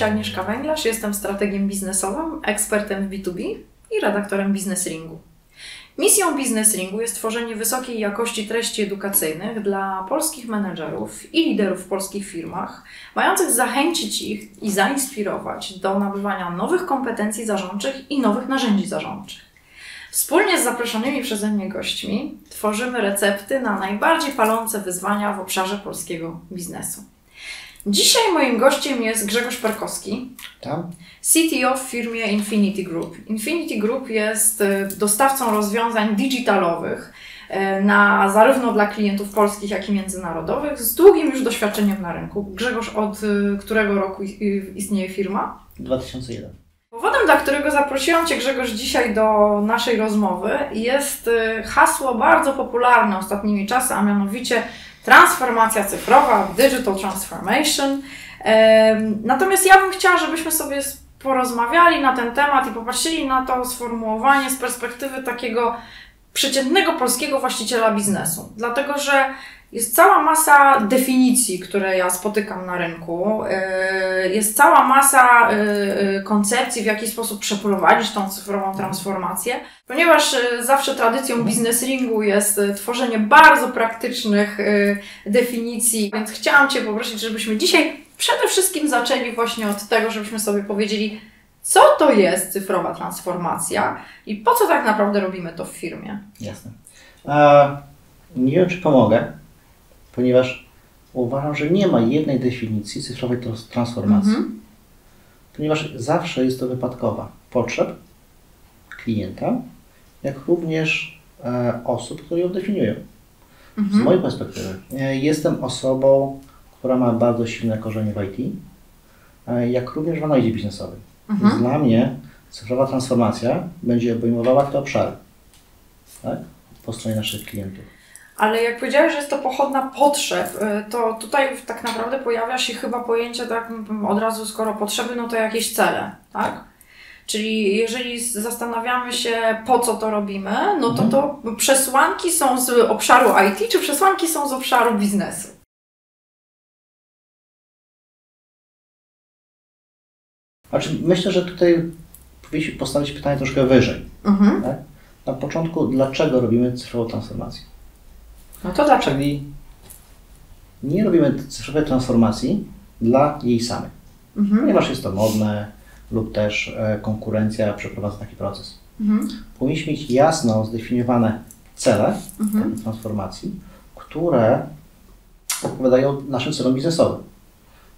się Agnieszka Węglarz, jestem strategiem biznesowym, ekspertem w B2B i redaktorem Business Ringu. Misją Business Ringu jest tworzenie wysokiej jakości treści edukacyjnych dla polskich menedżerów i liderów w polskich firmach, mających zachęcić ich i zainspirować do nabywania nowych kompetencji zarządczych i nowych narzędzi zarządczych. Wspólnie z zaproszonymi przeze mnie gośćmi tworzymy recepty na najbardziej palące wyzwania w obszarze polskiego biznesu. Dzisiaj moim gościem jest Grzegorz Perkowski, Tam? CTO w firmie Infinity Group. Infinity Group jest y, dostawcą rozwiązań digitalowych y, na, zarówno dla klientów polskich, jak i międzynarodowych z długim już doświadczeniem na rynku. Grzegorz, od y, którego roku istnieje firma? 2001. Powodem, dla którego zaprosiłam Cię, Grzegorz, dzisiaj do naszej rozmowy jest hasło bardzo popularne ostatnimi czasy, a mianowicie transformacja cyfrowa, digital transformation. Natomiast ja bym chciała, żebyśmy sobie porozmawiali na ten temat i popatrzyli na to sformułowanie z perspektywy takiego przeciętnego polskiego właściciela biznesu. Dlatego, że jest cała masa definicji, które ja spotykam na rynku. Yy, Jest cała masa yy, yy, koncepcji, w jaki sposób przeprowadzić tą cyfrową transformację. Ponieważ zawsze tradycją business ringu jest tworzenie bardzo praktycznych definicji, więc chciałam Cię poprosić, żebyśmy dzisiaj przede wszystkim zaczęli właśnie od tego, żebyśmy sobie powiedzieli, co to jest cyfrowa transformacja i po co tak naprawdę robimy to w firmie. Jasne. E, nie wiem, czy pomogę, ponieważ uważam, że nie ma jednej definicji cyfrowej transformacji. Mhm. Ponieważ zawsze jest to wypadkowa potrzeb klienta, jak również e, osób, które ją definiują. Z Mhm. mojej perspektywy e, jestem osobą, która ma bardzo silne korzenie w IT, e, jak również w analizie biznesowej. Więc Mhm. dla mnie cyfrowa transformacja będzie obejmowała te obszary tak? po stronie naszych klientów. Ale jak powiedziałeś, że jest to pochodna potrzeb, y, to tutaj tak naprawdę pojawia się chyba pojęcie tak od razu, skoro potrzeby, no to jakieś cele, tak? Czyli jeżeli zastanawiamy się, po co to robimy, no to Mhm. to przesłanki są z obszaru IT, czy przesłanki są z obszaru biznesu? Znaczy, myślę, że tutaj powinniśmy postawić pytanie troszkę wyżej. Mhm. Tak? Na początku, dlaczego robimy cyfrową transformację? No to? Czyli nie robimy cyfrowej transformacji dla jej samej, Mhm. ponieważ jest to modne lub też e, konkurencja przeprowadza taki proces. Mhm. Powinniśmy mieć jasno zdefiniowane cele Mhm. transformacji, które odpowiadają naszym celom biznesowym.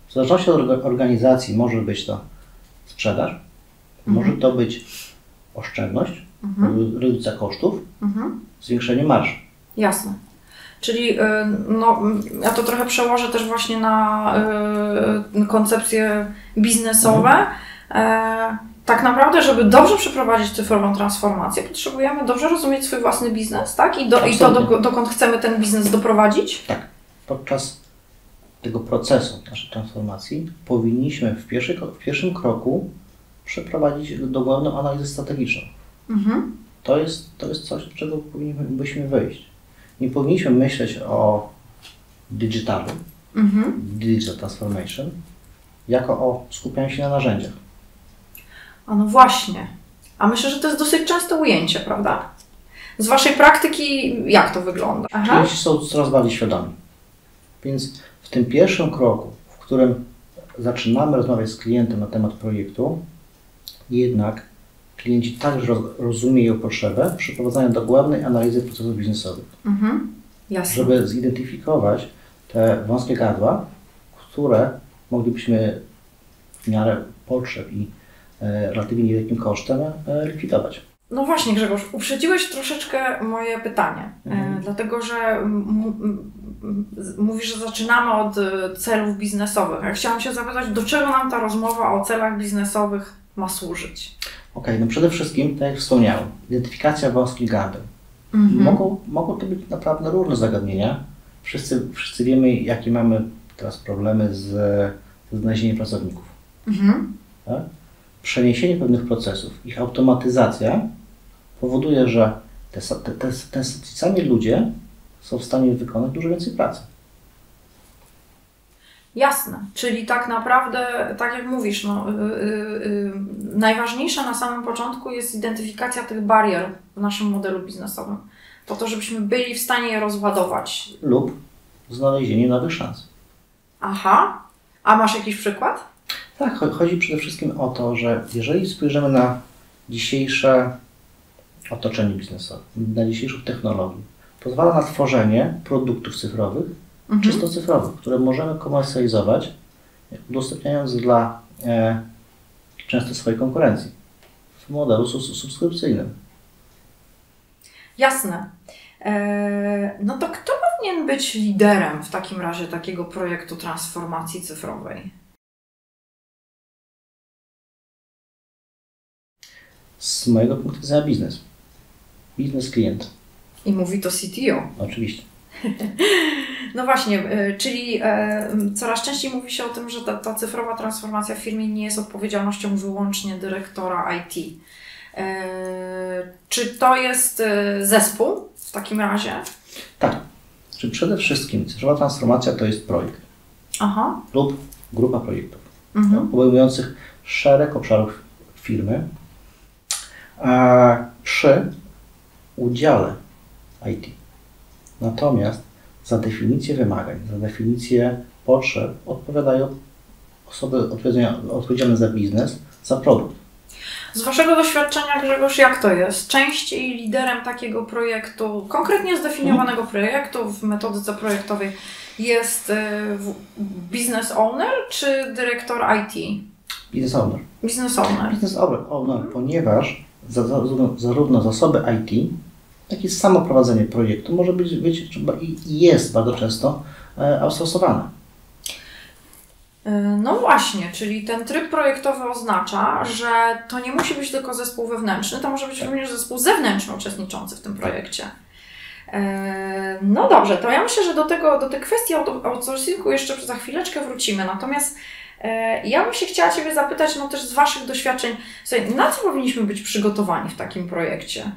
W zależności od orga- organizacji może być to sprzedaż, może to być oszczędność, Mhm. redukcja kosztów, Mhm. zwiększenie marż. Jasne. Czyli y, no, ja to trochę przełożę też właśnie na y, koncepcje biznesowe. E, tak naprawdę, żeby dobrze przeprowadzić cyfrową transformację, potrzebujemy dobrze rozumieć swój własny biznes, tak? I, do, i to, do, dokąd chcemy ten biznes doprowadzić. Tak, podczas tego procesu naszej transformacji powinniśmy w, pierwszy, w pierwszym kroku przeprowadzić dogłębną analizę strategiczną. Mhm. To jest, to jest coś, do czego powinniśmy wyjść. Nie powinniśmy myśleć o digitalu, Mhm. digital transformation, jako o skupianiu się na narzędziach. A no właśnie. A myślę, że to jest dosyć częste ujęcie, prawda? Z Waszej praktyki jak to wygląda? Aha. Klienci są coraz bardziej świadomi. Więc w tym pierwszym kroku, w którym zaczynamy rozmawiać z klientem na temat projektu, jednak klienci także roz- rozumieją potrzebę przeprowadzania dogłębnej analizy procesów biznesowych, Mhm. Jasne. żeby zidentyfikować te wąskie gardła, które moglibyśmy w miarę potrzeb i e, relatywnie niewielkim kosztem e, likwidować. No właśnie, Grzegorz, uprzedziłeś troszeczkę moje pytanie, Mhm. e, dlatego że mówisz, że zaczynamy od celów biznesowych. Ja chciałam się zapytać, do czego nam ta rozmowa o celach biznesowych ma służyć? Okej, no przede wszystkim, tak jak wspomniałem, identyfikacja wąskich gardeł. Mhm. Mogą, mogą to być naprawdę różne zagadnienia. Wszyscy, wszyscy wiemy, jakie mamy teraz problemy z, ze znalezieniem pracowników. Mhm. Tak? Przeniesienie pewnych procesów, ich automatyzacja powoduje, że te, te, te, te ci sami ludzie są w stanie wykonać dużo więcej pracy. Jasne, czyli tak naprawdę, tak jak mówisz, no, y, y, y, najważniejsze na samym początku jest identyfikacja tych barier w naszym modelu biznesowym, po to, żebyśmy byli w stanie je rozładować. Lub znalezienie nowych szans. Aha, a masz jakiś przykład? Tak, chodzi przede wszystkim o to, że jeżeli spojrzymy na dzisiejsze otoczenie biznesowe, na dzisiejszą technologię, pozwala na tworzenie produktów cyfrowych, mhm. czysto cyfrowych, które możemy komercjalizować, udostępniając dla e, często swojej konkurencji w modelu subskrypcyjnym. Jasne. E, no to kto powinien być liderem w takim razie takiego projektu transformacji cyfrowej? Z mojego punktu widzenia biznes. Biznes klient. I mówi to CTO. Oczywiście. No właśnie, e, czyli e, coraz częściej mówi się o tym, że ta, ta cyfrowa transformacja w firmie nie jest odpowiedzialnością wyłącznie dyrektora IT. E, czy to jest zespół w takim razie? Tak. Czy przede wszystkim cyfrowa transformacja to jest projekt Aha. lub grupa projektów mhm. obejmujących szereg obszarów firmy przy udziale IT. Natomiast za definicję wymagań, za definicję potrzeb odpowiadają osoby odpowiedzialne za biznes, za produkt. Z Waszego doświadczenia, Grzegorz, jak to jest? Częściej liderem takiego projektu, konkretnie zdefiniowanego projektu w metodyce projektowej jest y, business owner czy dyrektor IT? Business owner. Business owner. Business owner, owner ponieważ zarówno zasoby IT, jak i samo prowadzenie projektu może być, być i jest bardzo często e, outsourcowane. E, no właśnie, czyli ten tryb projektowy oznacza, że to nie musi być tylko zespół wewnętrzny, to może być tak. również zespół zewnętrzny uczestniczący w tym projekcie. E, no dobrze, to ja myślę, że do, tego, do tej kwestii outsourcingu jeszcze za chwileczkę wrócimy. Natomiast ja bym się chciała Ciebie zapytać, no też z Waszych doświadczeń, na co powinniśmy być przygotowani w takim projekcie?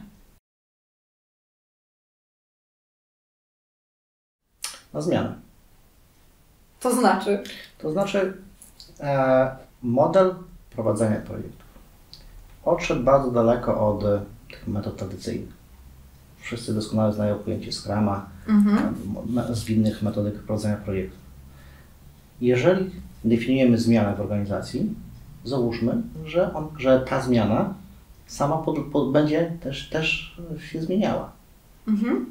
Na zmianę. To znaczy? To znaczy e, model prowadzenia projektów odszedł bardzo daleko od tych metod tradycyjnych. Wszyscy doskonale znają pojęcie Scrama, mhm. zwinnych metodyk prowadzenia projektów. Jeżeli definiujemy zmianę w organizacji, załóżmy, że, on, że ta zmiana sama pod, pod, będzie też, też się zmieniała. Mhm.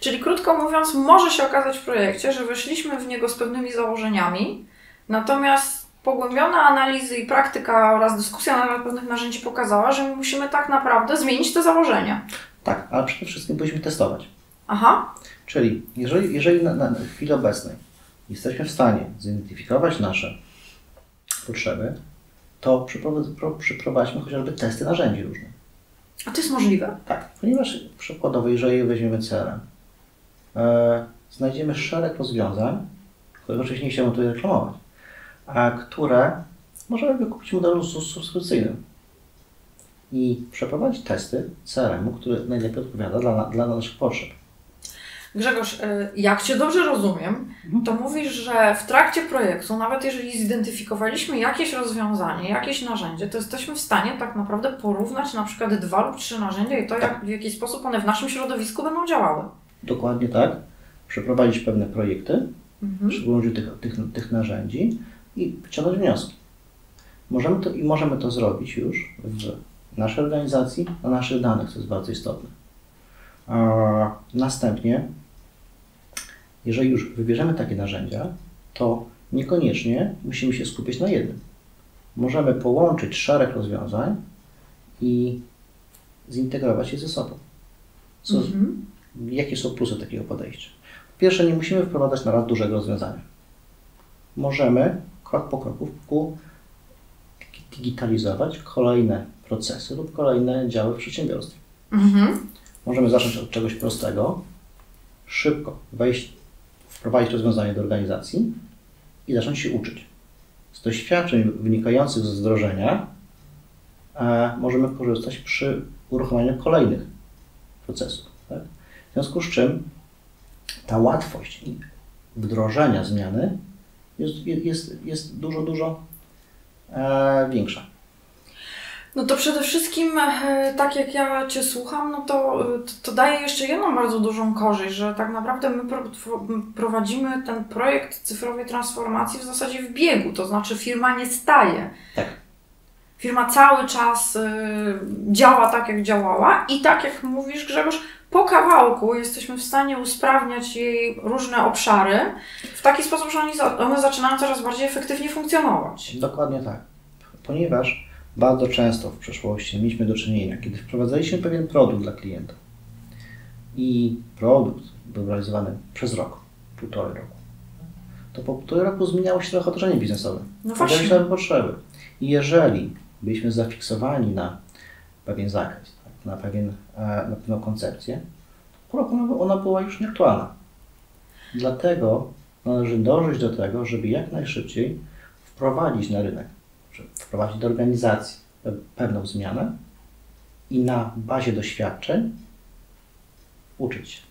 Czyli krótko mówiąc, może się okazać w projekcie, że weszliśmy w niego z pewnymi założeniami, natomiast pogłębione analizy i praktyka oraz dyskusja na temat pewnych narzędzi pokazała, że musimy tak naprawdę zmienić te założenia. Tak, ale przede wszystkim powinniśmy testować. Aha. Czyli jeżeli, jeżeli na, na chwili obecnej jesteśmy w stanie zidentyfikować nasze potrzeby, to przeprowadźmy chociażby testy narzędzi różnych. A to jest możliwe? Tak, ponieważ przykładowo, jeżeli weźmiemy CRM, e, znajdziemy szereg rozwiązań, które nie chciałbym tutaj reklamować, a które możemy wykupić w modelu subskrypcyjnym i przeprowadzić testy CRM-u, który najlepiej odpowiada dla, dla naszych potrzeb. Grzegorz, y, jak Cię dobrze rozumiem, mhm. to mówisz, że w trakcie projektu, nawet jeżeli zidentyfikowaliśmy jakieś rozwiązanie, jakieś narzędzie, to jesteśmy w stanie tak naprawdę porównać na przykład dwa lub trzy narzędzia i to, jak, w jaki sposób one w naszym środowisku będą działały. Dokładnie tak. Przeprowadzić pewne projekty, mhm. przy użyciu tych, tych, tych narzędzi i wyciągnąć wnioski. Możemy to, I możemy to zrobić już w naszej organizacji, na naszych danych, co jest bardzo istotne. Następnie jeżeli już wybierzemy takie narzędzia, to niekoniecznie musimy się skupić na jednym. Możemy połączyć szereg rozwiązań i zintegrować je ze sobą. Co, mhm. Jakie są plusy takiego podejścia? Po pierwsze, nie musimy wprowadzać na raz dużego rozwiązania. Możemy krok po kroku digitalizować kolejne procesy lub kolejne działy w przedsiębiorstwie. Mhm. Możemy zacząć od czegoś prostego, szybko wejść wprowadzić rozwiązanie do organizacji i zacząć się uczyć. Z doświadczeń wynikających z wdrożenia e, możemy korzystać przy uruchamianiu kolejnych procesów. Tak? W związku z czym ta łatwość wdrożenia zmiany jest, jest, jest dużo, dużo e, większa. No to przede wszystkim, e, tak jak ja Cię słucham, no to, e, to, to daje jeszcze jedną bardzo dużą korzyść, że tak naprawdę my pro, prowadzimy ten projekt cyfrowej transformacji w zasadzie w biegu, to znaczy firma nie staje. Tak. Firma cały czas y, działa tak, jak działała i tak jak mówisz Grzegorz, po kawałku jesteśmy w stanie usprawniać jej różne obszary w taki sposób, że one zaczynają coraz bardziej efektywnie funkcjonować. Dokładnie tak. Ponieważ bardzo często w przeszłości mieliśmy do czynienia, kiedy wprowadzaliśmy pewien produkt dla klienta i produkt był realizowany przez rok, półtorej roku, to po półtorej roku zmieniało się trochę otoczenie biznesowe. No właśnie. nowe potrzeby. I jeżeli byliśmy zafiksowani na pewien zakres, tak, na, pewien, e, na pewną koncepcję, po roku ona, była już nieaktualna. Dlatego należy dążyć do tego, żeby jak najszybciej wprowadzić na rynek, wprowadzić do organizacji pe- pewną zmianę i na bazie doświadczeń uczyć się.